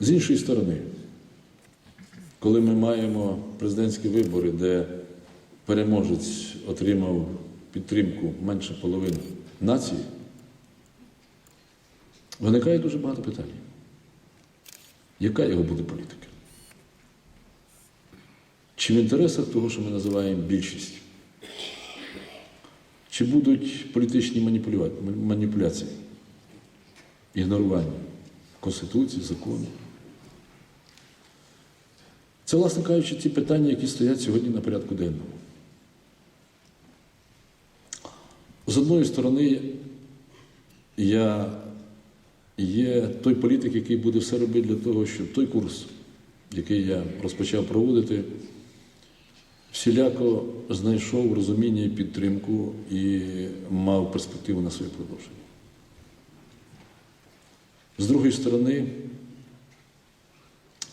З іншої сторони, коли ми маємо президентські вибори, де переможець отримав підтримку менше половини нації, виникає дуже багато питань. Яка його буде політика? Чи в інтересах того, що ми називаємо більшість? Чи будуть політичні маніпуляції, ігнорування Конституції, закону? Це, власне кажучи, ті питання, які стоять сьогодні на порядку денному. З одної сторони, я є той політик, який буде все робити для того, щоб той курс, який я розпочав проводити, всіляко знайшов розуміння і підтримку і мав перспективу на своє продовження. З другої сторони,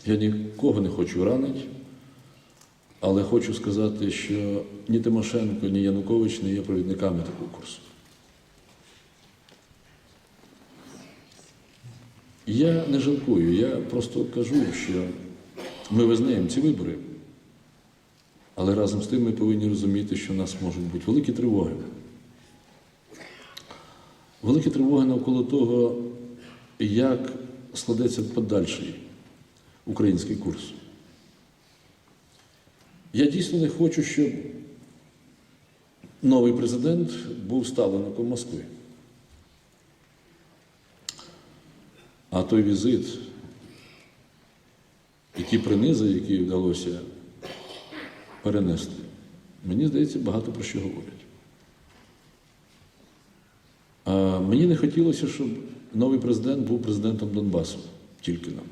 я нікого не хочу ранити, але хочу сказати, що ні Тимошенко, ні Янукович не є провідниками такого курсу. Я не жалкую, я просто кажу, що ми визнаємо ці вибори, але разом з тим ми повинні розуміти, що у нас можуть бути великі тривоги. Великі тривоги навколо того, як складеться подальший український курс. Я дійсно не хочу, щоб новий президент був ставленником Москви. А той візит і ті принизи, які вдалося перенести, мені здається, багато про що говорять. А мені не хотілося, щоб новий президент був президентом Донбасу, тільки нам.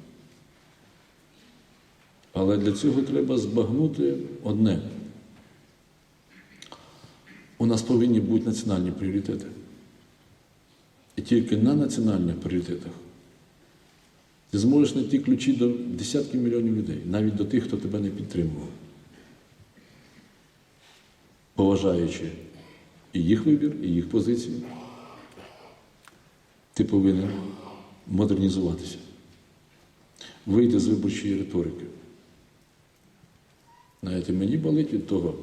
Але для цього треба збагнути одне. У нас повинні бути національні пріоритети. І тільки на національних пріоритетах ти зможеш знайти ключі до десятків мільйонів людей, навіть до тих, хто тебе не підтримував. Поважаючи і їх вибір, і їх позицію, ти повинен модернізуватися, вийти з виборчої риторики. Знаєте, мені болить від того,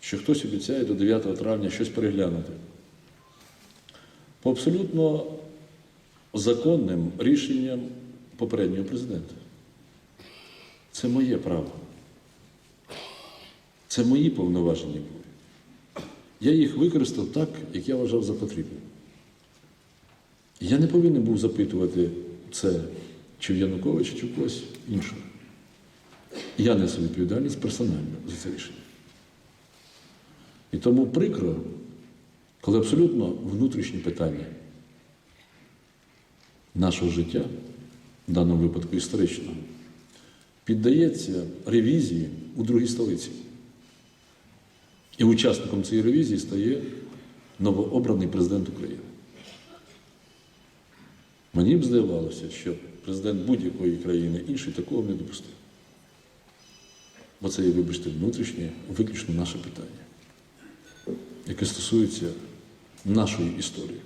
що хтось обіцяє до 9 травня щось переглянути. По абсолютно законним рішенням попереднього президента. Це моє право. Це мої повноваження були. Я їх використав так, як я вважав за потрібне. Я не повинен був запитувати це чи в Януковича, чи в когось іншого. Я несу відповідальність персонально за це рішення. І тому прикро, коли абсолютно внутрішні питання нашого життя, в даному випадку історичного, піддається ревізії у другій столиці. І учасником цієї ревізії стає новообраний президент України. Мені б здавалося, що президент будь-якої країни інший такого не допустив. Бо це є, вибачте, внутрішнє, виключно наше питання, яке стосується нашої історії.